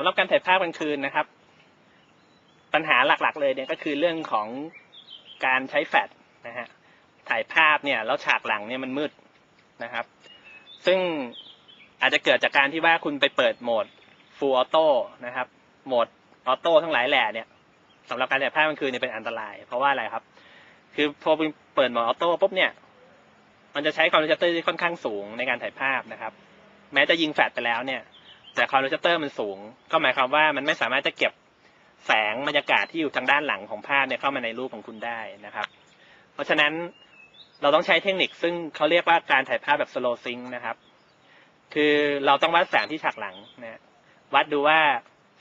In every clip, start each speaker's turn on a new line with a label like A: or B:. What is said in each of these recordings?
A: ำหรับการถ่ายภาพกลางคืนนะครับ ปัญหาหลักๆ เลยเนี่ยก็คือเรื่องของการใช้แฟลชนะฮะถ่ายภาพเนี่ยแล้วฉากหลังเนี่ยมันมืดนะครับ ซึ่งอาจจะเกิดจากการที่ว่าคุณไปเปิดโหมด Full Auto นะครับ โหมดออโต้ทั้งหลายแหล่เนี่ยสำหรับการถ่ายภาพกลางคืนเนี่ยเป็นอันตราย เพราะว่าอะไรครับ คือพอเปิดโหมดออโต้ปุ๊บเนี่ย มันจะใช้ความเร็วชัตเตอร์ที่ค่อนข้างสูงในการถ่ายภาพนะครับ แม้จะยิงแฟลชไปแล้วเนี่ย แต่ความเร็วชัตเตอร์มันสูง ก็หมายความว่ามันไม่สามารถจะเก็บแสงบรรยากาศที่อยู่ทางด้านหลังของภาพเนี่ยเข้ามาในรูปของคุณได้นะครับ เพราะฉะนั้นเราต้องใช้เทคนิคซึ่งเขาเรียกว่าการถ่ายภาพแบบ slow sync นะครับ คือเราต้องวัดแสงที่ฉากหลังนะวัดดูว่า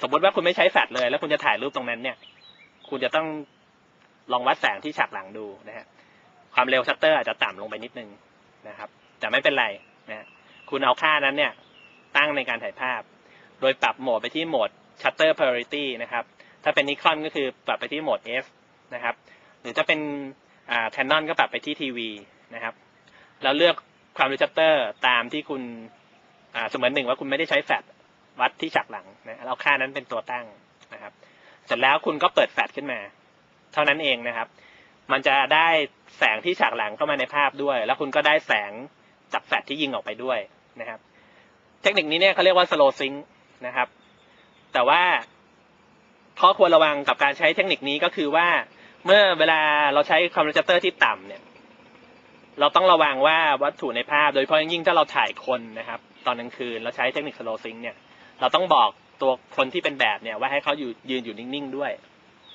A: สมมติว่าคุณไม่ใช้แฟลชเลย แล้วคุณจะถ่ายรูปตรงนั้นเนี่ย คุณจะต้องลองวัดแสงที่ฉากหลังดูนะฮะความเร็วชัตเตอร์อาจจะต่ำลงไปนิดนึงนะครับ แต่ไม่เป็นไรนะคุณเอาค่านั้นเนี่ย ตั้งในการถ่ายภาพ โดยปรับโหมดไปที่โหมด shutter priority นะครับ ถ้าเป็นนิคอนก็คือปรับไปที่โหมด F นะครับ หรือถ้าเป็นอ่า Canon ก็ปรับไปที่ทีวีนะครับ แล้วเลือกความเร็วชัตเตอร์ตามที่คุณเสมือนหนึ่งว่าคุณไม่ได้ใช้แฟลชวัดที่ฉากหลังนะแล้วค่านั้นเป็นตัวตั้งนะครับ เสร็จแล้วคุณก็เปิดแฟลชขึ้นมา เท่านั้นเองนะครับ มันจะได้แสงที่ฉากหลังเข้ามาในภาพด้วย แล้วคุณก็ได้แสงจากแฟลชที่ยิงออกไปด้วยนะครับ เทคนิคนี้เนี่ยเขาเรียกว่า slow sync นะครับ แต่ว่าข้อควรระวังกับการใช้เทคนิคนี้ก็คือว่า เมื่อเวลาเราใช้คอมพิวเตอร์ที่ต่ำเนี่ย เราต้องระวังว่าวัตถุในภาพ โดยเฉพาะยิ่งถ้าเราถ่ายคนนะครับ ตอนกลางคืนเราใช้เทคนิค slow sync เนี่ย เราต้องบอกตัวคนที่เป็นแบบเนี่ยว่าให้เขาอยู่ยืนอยู่นิ่งๆด้วย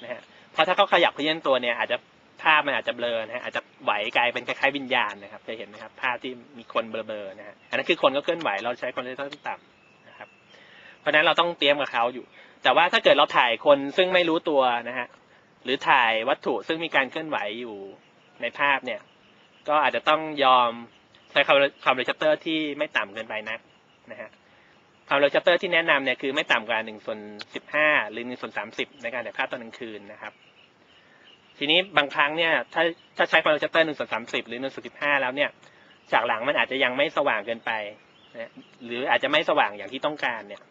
A: นะฮะเพราะถ้าเขาขยับเพื่อนตัวเนี่ยอาจจะ ภาพมันอาจจะเบลอนะฮะอาจจะไหวกลายเป็นคล้ายๆวิญญาณนะครับจะเห็นไหมครับภาพที่มีคนเบลอๆนะฮะอันนั้นคือคนก็เคลื่อนไหวเราใช้คอมพิวเตอร์ที่ต่ำนะครับ เพราะนั้นเราต้องเตรียมกับเขาอยู่ แต่ว่าถ้าเกิดเราถ่ายคนซึ่งไม่รู้ตัวนะฮะหรือถ่ายวัตถุซึ่งมีการเคลื่อนไหวอยู่ในภาพเนี่ย ก็อาจจะต้องยอมใช้ความความเร็วชัตเตอร์ที่ไม่ต่ำเกินไปนักนะฮะความเร็วชัตเตอร์ที่แนะนำเนี่ยคือไม่ต่ำกว่าหนึ่งส่วนสิบห้าหรือหนึ่งส่วนสามสิบในการถ่ายภาพตอนกลางคืนนะครับ ทีนี้บางครั้งเนี่ยถ้าถ้าใช้ความเร็วชัตเตอร์หนึ่งส่วนสามสิบหรือหนึ่งส่วนสิบห้าแล้วเนี่ยฉากหลังมันอาจจะยังไม่สว่างเกินไปนะหรืออาจจะไม่สว่างอย่างที่ต้องการเนี่ย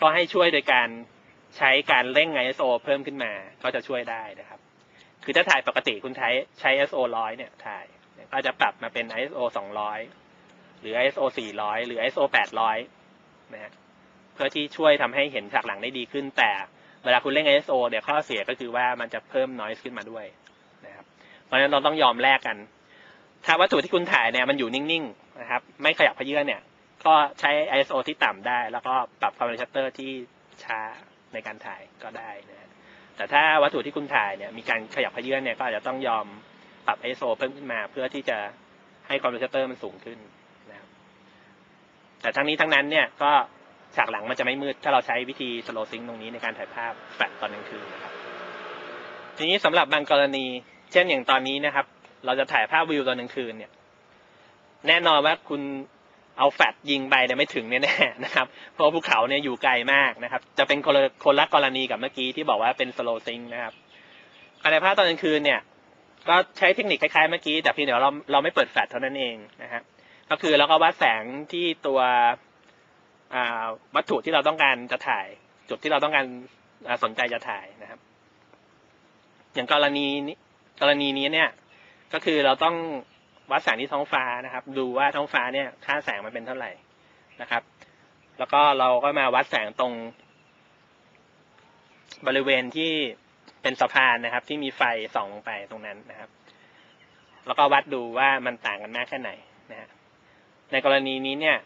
A: ก็ให้ช่วยโดยการใช้การเร่ง ISO เพิ่มขึ้นมาก็จะช่วยได้นะครับ คือถ้าถ่ายปกติคุณใช้ใช้ ISO ร้อยเนี่ยถ่ายก็จะปรับมาเป็น ISO สองร้อยหรือ ISO สี่ร้อยหรือ ISO แปดร้อยนะฮะเพื่อที่ช่วยทำให้เห็นฉากหลังได้ดีขึ้นแต่ เวลาคุณเร่ง ISO เนี่ยวข้อเสียก็คือว่ามันจะเพิ่ม noise ขึ้นมาด้วยนะครับ เพราะฉะนั้นเราต้องยอมแลกกัน ถ้าวัตถุที่คุณถ่ายเนี่ยมันอยู่นิ่งๆนะครับ ไม่ขยับเขยื้อนเนี่ย ก็ใช้ ISO ที่ต่ำได้ แล้วก็ปรับความเร็วชัตเตอร์ที่ช้าในการถ่ายก็ได้นะแต่ถ้าวัตถุที่คุณถ่ายเนี่ยมีการขยับเขยื้อนเนี่ยก็อาจจะต้องยอมปรับ ISO เพิ่มขึ้นมา เพื่อที่จะให้ความเร็วชัตเตอร์มันสูงขึ้นนะครับแต่ทั้งนี้ทั้งนั้นเนี่ยก็ ฉากหลังมันจะไม่มืด ถ้าเราใช้วิธี slow sync ตรงนี้ในการถ่ายภาพแฟลชตอนกลางคืนนะครับ ทีนี้สำหรับบางกรณี เช่นอย่างตอนนี้นะครับ เราจะถ่ายภาพวิวตอนกลางคืนเนี่ย แน่นอนว่าคุณเอาแฟลชยิงไปเนี่ยไม่ถึงแน่ๆนะครับ เพราะภูเขาเนี่ยอยู่ไกลมากนะครับ จะเป็นคนละคนละกรณีกับเมื่อกี้ที่บอกว่าเป็น slow sync นะครับการถ่ายภาพตอนกลางคืนเนี่ย ก็ใช้เทคนิคคล้ายๆเมื่อกี้ แต่เพียงเดี๋ยวเราเราไม่เปิดแฟลชเท่านั้นเองนะฮะก็คือเราก็วัดแสงที่ตัว วัตถุที่เราต้องการจะถ่าย จุดที่เราต้องการาสนใจจะถ่ายนะครับ อย่างกรณีนี้กรณีนี้เนี่ย ก็คือเราต้องวัดแสงที่ท้องฟ้านะครับ ดูว่าท้องฟ้าเนี่ย ค่าแสงมันเป็นเท่าไหร่นะครับ แล้วก็เราก็มาวัดแสงตรง บริเวณที่เป็นสะพานนะครับ ที่มีไฟส่องลงไปตรงนั้นนะครับ แล้วก็วัดดูว่ามันต่างกันมากแค่ไหนนะฮะในกรณีนี้เนี่ย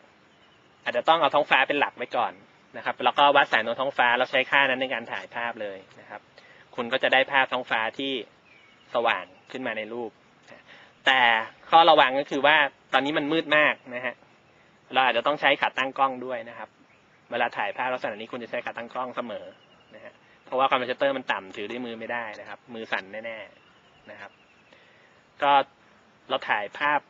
A: อาจจะต้องเอาท้องฟ้าเป็นหลักไว้ก่อนนะครับ แล้วก็วัดแสงตรงท้องฟ้าแล้วใช้ค่านั้นในการถ่ายภาพเลยนะครับ คุณก็จะได้ภาพท้องฟ้าที่สว่างขึ้นมาในรูป แต่ข้อระวังก็คือว่าตอนนี้มันมืดมากนะฮะเราอาจจะต้องใช้ขาตั้งกล้องด้วยนะครับ เวลาถ่ายภาพลักษณะนี้คุณจะใช้ขาตั้งกล้องเสมอนะฮะเพราะว่าคอมพิวเตอร์มันต่ำถือด้วยมือไม่ได้นะครับ มือสั่นแน่ๆนะครับ ก็เราถ่ายภาพ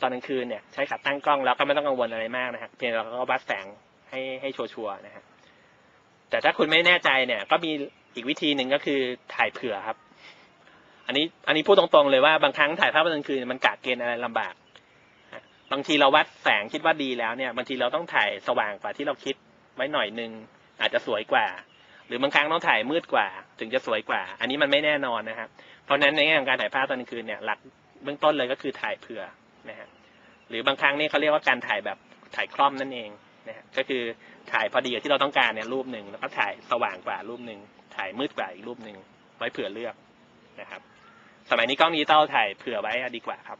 A: ตอนกลางคืนเนี่ยใช้ขาตั้งกล้องแล้วก็ไม่ต้องกังวลอะไรมากนะครับเพียงเราก็วัดแสงให้ให้ชัวร์ๆนะฮะแต่ถ้าคุณไม่แน่ใจเนี่ย ก็มีอีกวิธีหนึ่งก็คือถ่ายเผื่อครับ อันนี้อันนี้พูดตรงๆเลยว่าบางครั้งถ่ายภาพกลางคืนมันกะเกณฑ์อะไรลำบากบางทีเราวัดแสงคิดว่าดีแล้วเนี่ยบางทีเราต้องถ่ายสว่างกว่าที่เราคิดไว้หน่อยนึงอาจจะสวยกว่า หรือบางครั้งต้องถ่ายมืดกว่า ถึงจะสวยกว่า อันนี้มันไม่แน่นอนนะครับ เพราะฉะนั้นในแง่ของการถ่ายภาพตอนกลางคืนเนี่ยหลักเบื้องต้นเลยก็คือถ่ายเผื่อ นะฮะหรือบางครั้งนี่เขาเรียกว่าการถ่ายแบบถ่ายคล่อมนั่นเองนะฮะก็คือถ่ายพอดีกับที่เราต้องการเนี่ยรูปหนึ่งแล้วก็ถ่ายสว่างกว่ารูปหนึ่งถ่ายมืดกว่าอีกรูปหนึ่งไว้เผื่อเลือกนะครับ สมัยนี้กล้องดิจิตอลถ่ายเผื่อไว้ดีกว่าครับ